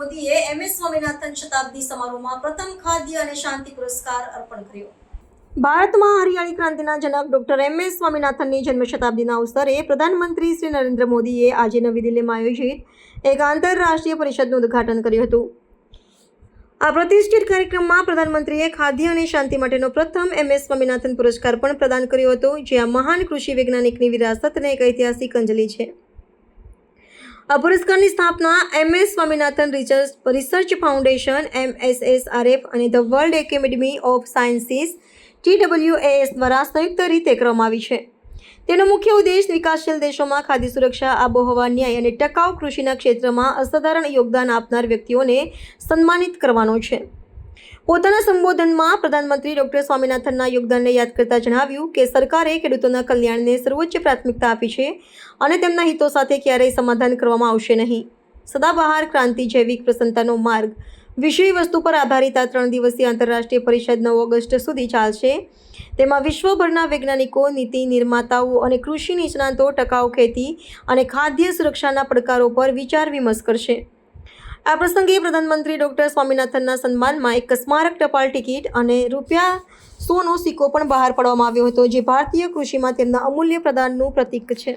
સ્વામિનાથન શતાબ્દી સમારોહમાં પ્રથમ ખાદ્ય અને શાંતિ પુરસ્કાર અર્પણ કર્યો. ભારતમાં હરિયાળી ક્રાંતિના જનક ડોક્ટર એમ. એસ. સ્વામિનાથનની જન્મ શતાબ્દીના અવસરે પ્રધાનમંત્રી શ્રી નરેન્દ્ર મોદીએ આજે નવી દિલ્હીમાં આયોજિત એક આંતરરાષ્ટ્રીય પરિષદનું ઉદ્ઘાટન કર્યું હતું. આ પ્રતિષ્ઠિત કાર્યક્રમમાં પ્રધાનમંત્રીએ ખાદ્ય અને શાંતિ માટેનો પ્રથમ એમ. એસ. સ્વામિનાથન પુરસ્કાર પણ પ્રદાન કર્યો હતો, જે આ મહાન કૃષિ વૈજ્ઞાનિકની વિરાસતને એક ઐતિહાસિક અંજલિ છે. આ પુરસ્કારની સ્થાપના M S Swaminathan Research Research Foundation, MSSRF અને the World Academy of Sciences TWAS દ્વારા સંયુક્ત રીતે કરવામાં આવી છે. તેનો મુખ્ય ઉદ્દેશ વિકાસશીલ દેશોમાં ખાદ્ય સુરક્ષા, આબોહવા, ન્યાય અને ટકાઉ કૃષિના ક્ષેત્રમાં અસાધારણ યોગદાન આપનાર વ્યક્તિઓને સન્માનિત કરવાનો છે. પોતાના સંબોધનમાં પ્રધાનમંત્રી ડોક્ટર સ્વામિનાથનના યોગદાનને યાદ કરતા જણાવ્યું કે સરકારે ખેડૂતોના કલ્યાણને સર્વોચ્ચ પ્રાથમિકતા આપી છે અને તેમના હિતો સાથે ક્યારેય સમાધાન કરવામાં આવશે નહીં. સદાબહાર ક્રાંતિ જૈવિક પ્રસન્નતાનો માર્ગ વિષય વસ્તુ પર આધારિત આ ત્રણ દિવસીય આંતરરાષ્ટ્રીય પરિષદ નવ ઓગસ્ટ સુધી ચાલશે. તેમાં વિશ્વભરના વૈજ્ઞાનિકો, નીતિ નિર્માતાઓ અને કૃષિ નિષ્ણાતો ટકાઉ ખેતી અને ખાદ્ય સુરક્ષાના પડકારો પર વિચાર વિમર્શ કરશે. આ પ્રસંગે પ્રધાનમંત્રી ડોક્ટર સ્વામિનાથનના સન્માનમાં એક સ્મારક ટપાલ ટિકિટ અને રૂપિયા સોનો સિક્કો પણ બહાર પાડવામાં આવ્યો હતો, જે ભારતીય કૃષિમાં તેમના અમૂલ્ય પ્રદાનનું પ્રતીક છે.